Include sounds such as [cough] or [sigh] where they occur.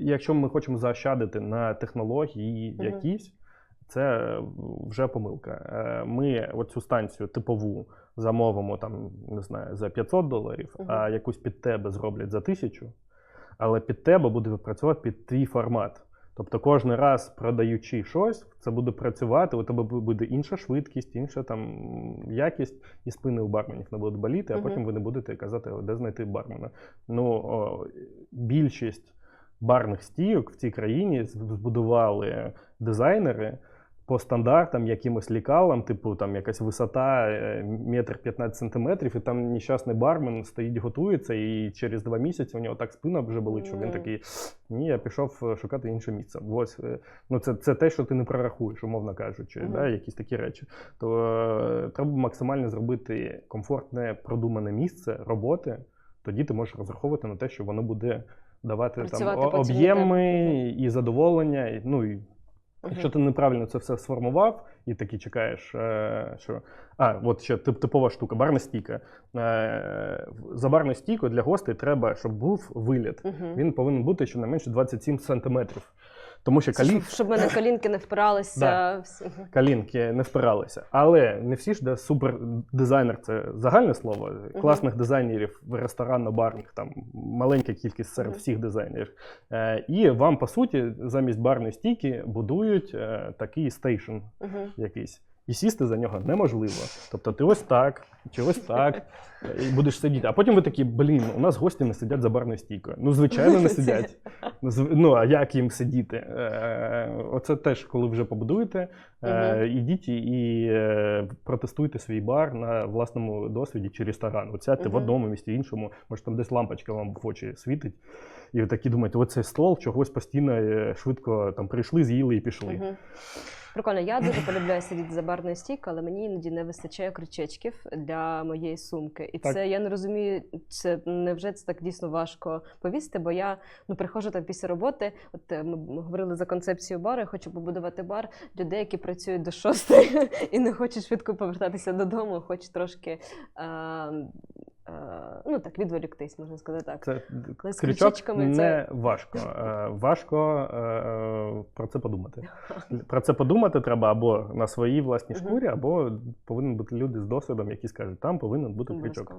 якщо ми хочемо заощадити на технології Мгм. якісь, це вже помилка. Е, Ми оцю станцію типову замовимо там, не знаю, за 500 доларів, Мгм. а якусь під тебе зроблять за 1000, але під тебе буде працювати під твій формат. Тобто кожен раз продаючи щось, це буде працювати, у тебе буде інша швидкість, інша там якість, і спини у барменів не будуть боліти, а потім ви не будете казати, де знайти бармена. Ну, о, більшість барних стійок в цій країні збудували дизайнери по стандартам, якимось лікалам, типу там якась висота е, метр 15 сантиметрів, і там нещасний бармен стоїть, готується, і через два місяці у нього так спина вже болить, що він такий: ні, я пішов е, шукати інше місце. Ось е, ну це, це те, що ти не прорахуєш, умовно кажучи, Мгм. да, якісь такі речі. То е, треба максимально зробити комфортне, продумане місце роботи. Тоді ти можеш розраховувати на те, що воно буде давати там об'єми і задоволення. І, ну і. Якщо ти неправильно це все сформував і таки чекаєш, е, що. А, от ще тип, типова штука, барна стійка. Е, за барною стійкою для гостей треба, щоб був виліт. Він повинен бути щонайменше 27 сантиметрів. Тому що калін... щоб, щоб мене колінки не впиралися. Да. калінки не впиралися. Але не всі ж де супер дизайнер це загальне слово. Класних дизайнерів в ресторанно-барних, там маленька кількість серед всіх дизайнерів. Е, і вам, по суті, замість барної стійки будують е, такий стейшн якийсь. І сісти за нього неможливо. Тобто ти ось так, чи ось так, і будеш сидіти. А потім ви такі, блін, у нас гості не сидять за барною стійкою. Ну, звичайно, не сидять. Ну, Ну, а як їм сидіти? Е, Оце теж, коли вже побудуєте, е, ідіть і- е, протестуйте свій бар на власному досвіді чи ресторан. От сядьте в одному місці, іншому, може там десь лампочка вам в очі світить. І ви такі думаєте, оцей стол чогось постійно швидко там прийшли, з'їли і пішли. Прикольно, я дуже [laughs] полюбляю сидіти за барною стійкою, але мені іноді не вистачає крючечків для моєї сумки. І Так. це я не розумію, це невже це так дійсно важко повісти, бо я ну приходжу там після роботи. От е, ми говорили за концепцію бару. Я хочу побудувати бар людей, які працюють до шостої [laughs] і не хочуть швидко повертатися додому, хочуть трошки. Е, е, ну так, відволіктись, можна сказати так. Це з крючок не це- важко. Е, Важко е, про це подумати. Про це подумати треба або на своїй власній шкурі, або повинні бути люди з досвідом, які скажуть, там повинен бути крючок.